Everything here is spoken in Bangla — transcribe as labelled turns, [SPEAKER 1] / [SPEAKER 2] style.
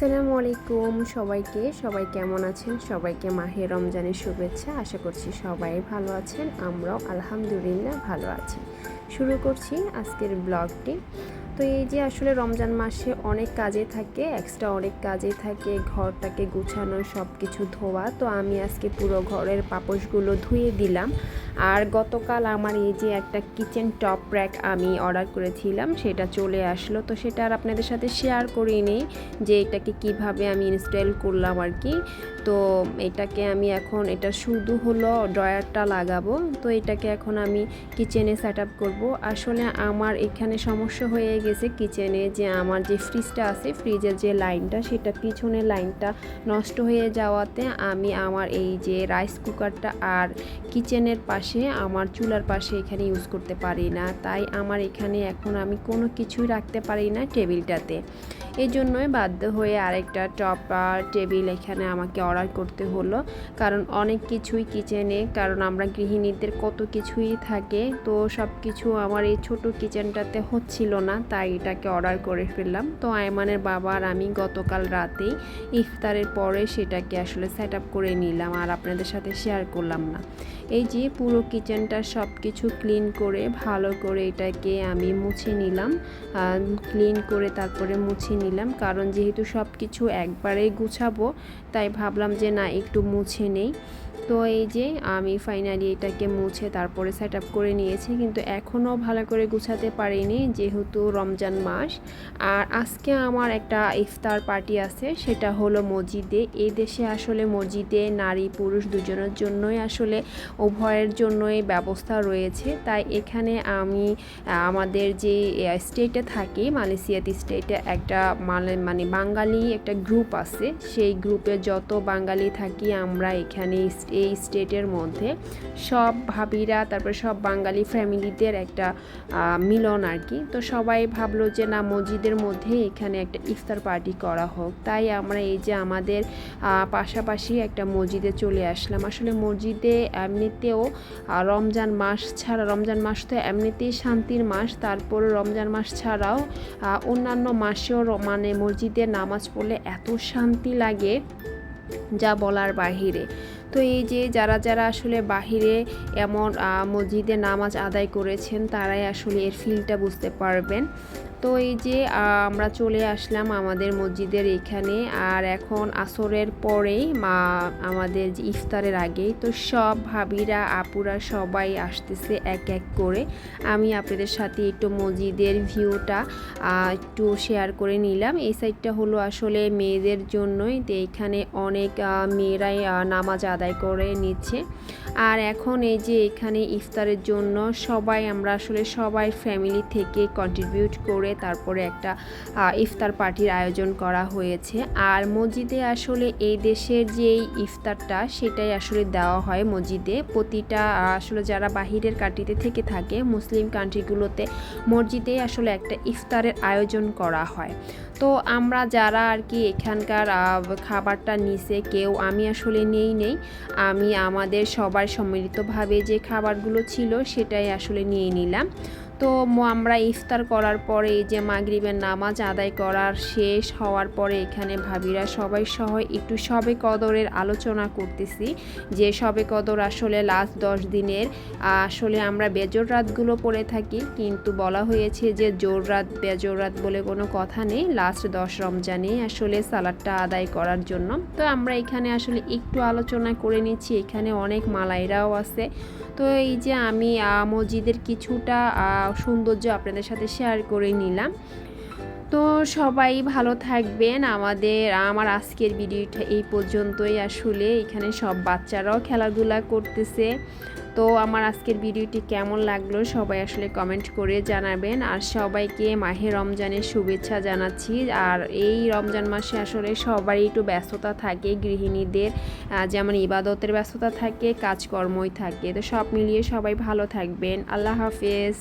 [SPEAKER 1] আসসালামু আলাইকুম সবাইকে। সবাই কেমন আছেন? সবাইকে মাহে রমজানের শুভেচ্ছা। আশা করছি সবাই ভালো আছেন। আমরাও আলহামদুলিল্লাহ ভালো আছি। শুরু করছি আজকের ব্লগটি। তো এই যে আসলে রমজান মাসে অনেক কাজে থাকে এক্সট্রা অনেক কাজে থাকে, ঘরটাকে গুছানো সব কিছু ধোয়া, তো আমি আজকে পুরো ঘরের পাপোশগুলো ধুয়ে দিলাম। আর গতকাল আমার এই যে একটা কিচেন টপ র্যাক আমি অর্ডার করেছিলাম, সেটা চলে আসলো। তো সেটা আর আপনাদের সাথে শেয়ার করিনি যে এটাকে কীভাবে আমি ইনস্টল করলাম আর কি। তো এটাকে আমি এখন, এটা শুধু হলো ড্রয়ারটা লাগাবো। তো এটাকে এখন আমি কিচেনে সেট আপ করব। আসলে আমার এখানে সমস্যা হয়ে গেছে কিচেনে যে আমার যে ফ্রিজটা আছে ফ্রিজের যে লাইনটা সেটা পিছনের লাইনটা নষ্ট হয়ে যাওয়াতে আমি আমার এই যে রাইস কুকারটা আর কিচেনের পাশে, আমার চুলার পাশে এখানে ইউজ করতে পারি না। তাই আমার এখানে এখন আমি কোনো কিছুই রাখতে পারি না টেবিলটাতে। এই জন্যই বাধ্য হয়ে আরেকটা টপার টেবিল এখানে আমাকে অর্ডার করতে হলো। কারণ অনেক কিছুই কিচেনে, কারণ আমরা গৃহিণীদের কত কিছুই থাকে। তো সব কিছু আমার এই ছোট কিচেনটাতে হচ্ছিল না, তাই এটাকে অর্ডার করে ফেললাম। তো আয়মানের বাবা আর আমি গতকাল রাতেই ইফতারের পরে সেটাকে আসলে সেট আপ করে নিলাম আর আপনাদের সাথে শেয়ার করলাম না। এই যে পুরো কিচেনটা সব কিছু ক্লিন করে, ভালো করে এটাকে আমি মুছে নিলাম। ক্লিন করে তারপরে মুছে নিলাম। কারণ যেহেতু সব কিছু একবারেই গুছাবো, তাই ভাবলাম যে না একটু মুছে নেই। তো এই যে আমি ফাইনালি এটাকে মুছে তারপরে সেট আপ করে নিয়েছি, কিন্তু এখনও ভালো করে গুছাতে পারিনি যেহেতু রমজান মাস। আর আজকে আমার একটা ইফতার পার্টি আছে, সেটা হলো মসজিদে। এই দেশে আসলে মসজিদে নারী, পুরুষ দুজনের জন্যই আসলে উভয়ের জন্যই ব্যবস্থা রয়েছে। তাই এখানে আমি, আমাদের যে স্টেটে থাকি, মালয়েশিয়াত স্টেটে একটা মানে বাঙালি একটা গ্রুপ আছে। সেই গ্রুপে যত বাঙালি থাকি, আমরা এখানে এই স্টেটের মধ্যে সব ভাবিরা, তারপরে সব বাঙালি ফ্যামিলিদের একটা মিলন আর কি। তো সবাই ভাবলো যে না, মসজিদের মধ্যে এখানে একটা ইফতার পার্টি করা হোক। তাই আমরা এই যে আমাদের পাশাপাশি একটা মসজিদে চলে আসলাম। আসলে মসজিদে এমনিতেও রমজান মাস ছাড়া, রমজান মাস তো এমনিতেই শান্তির মাস। তারপর রমজান মাস ছাড়াও অন্যান্য মাসেও মানে মসজিদে নামাজ পড়লে এত শান্তি লাগে, যা বলার বাহিরে। তো এই যে যারা যারা আসলে বাহিরে এমন মসজিদে নামাজ আদায় করেছেন, তারাই আসলে এর ফিলটা বুঝতে পারবেন। তো এই যে আমরা চলে আসলাম আমাদের মসজিদের এখানে। আর এখন আসরের পরেই মা, আমাদের যে ইফতারের আগেই তো সব ভাবিরা, আপুরা সবাই আসতেছে এক এক করে। আমি আপনাদের সাথে একটু মসজিদের ভিউটা একটু শেয়ার করে নিলাম। এই সাইডটা হলো আসলে মেয়েদের জন্যই। তো এখানে অনেক মেয়েরাই নামাজ আদায় করে নিচ্ছে। আর এখন এই যে এখানে ইফতারের জন্য সবাই, আমরা আসলে সবাই ফ্যামিলি থেকে কন্ট্রিবিউট করে করে তারপরে একটা ইফতার পার্টির আয়োজন করা হয়েছে। আর মসজিদে আসলে এই দেশের যে ইফতারটা, সেটাই আসলে দেওয়া হয় মসজিদে। প্রতিটা আসলে যারা বাহিরের কান্ট্রিতে থেকে থাকে, মুসলিম কান্ট্রিগুলোতে মসজিদে আসলে একটা ইফতারের আয়োজন করা হয়। তো আমরা যারা আর কি এখানকার খাবারটা নিছে, কেউ আমি আসলে নেই নেই। আমি, আমাদের সবার সম্মিলিতভাবে যে খাবারগুলো ছিল, সেটাই আসলে নিয়ে নিলাম। তো আমরা ইফতার করার পরে এই যে মাগরিবের নামাজ আদায় করার শেষ হওয়ার পরে এখানে ভাবিরা সবাই সহ একটু সবে কদরের আলোচনা করতেছি, যে সবে কদর আসলে লাস্ট দশ দিনের। আসলে আমরা বেজোর রাতগুলো পড়ে থাকি, কিন্তু বলা হয়েছে যে জোর রাত বেজোর রাত বলে কোনো কথা নেই লাস্ট দশ রমজানে আসলে সালাদটা আদায় করার জন্য। তো আমরা এখানে আসলে একটু আলোচনা করে নিচ্ছি, এখানে অনেক মালাইরাও আছে। তো এই যে আমি মসজিদের কিছুটা সৌন্দর্য আপনাদের সাথে শেয়ার করে নিলাম। তো সবাই ভালো থাকবেন। আমাদের, আমার আজকের ভিডিওটা এই পর্যন্তই। আসলে এখানে সব বাচ্চারাও খেলাধুলা করতেছে। তো আমার আজকের ভিডিওটি কেমন লাগল সবাই আসলে কমেন্ট করে জানাবেন। আর সবাইকে মাহে রমজানের শুভেচ্ছা জানাচ্ছি। আর এই রমজান মাসে আসলে সবারই একটু ব্যস্ততা থাকে গৃহিণীদের। যেমন ইবাদতের ব্যস্ততা থাকে, কাজকর্মই থাকে। তো সব মিলিয়ে সবাই ভালো থাকবেন। আল্লাহ হাফেজ।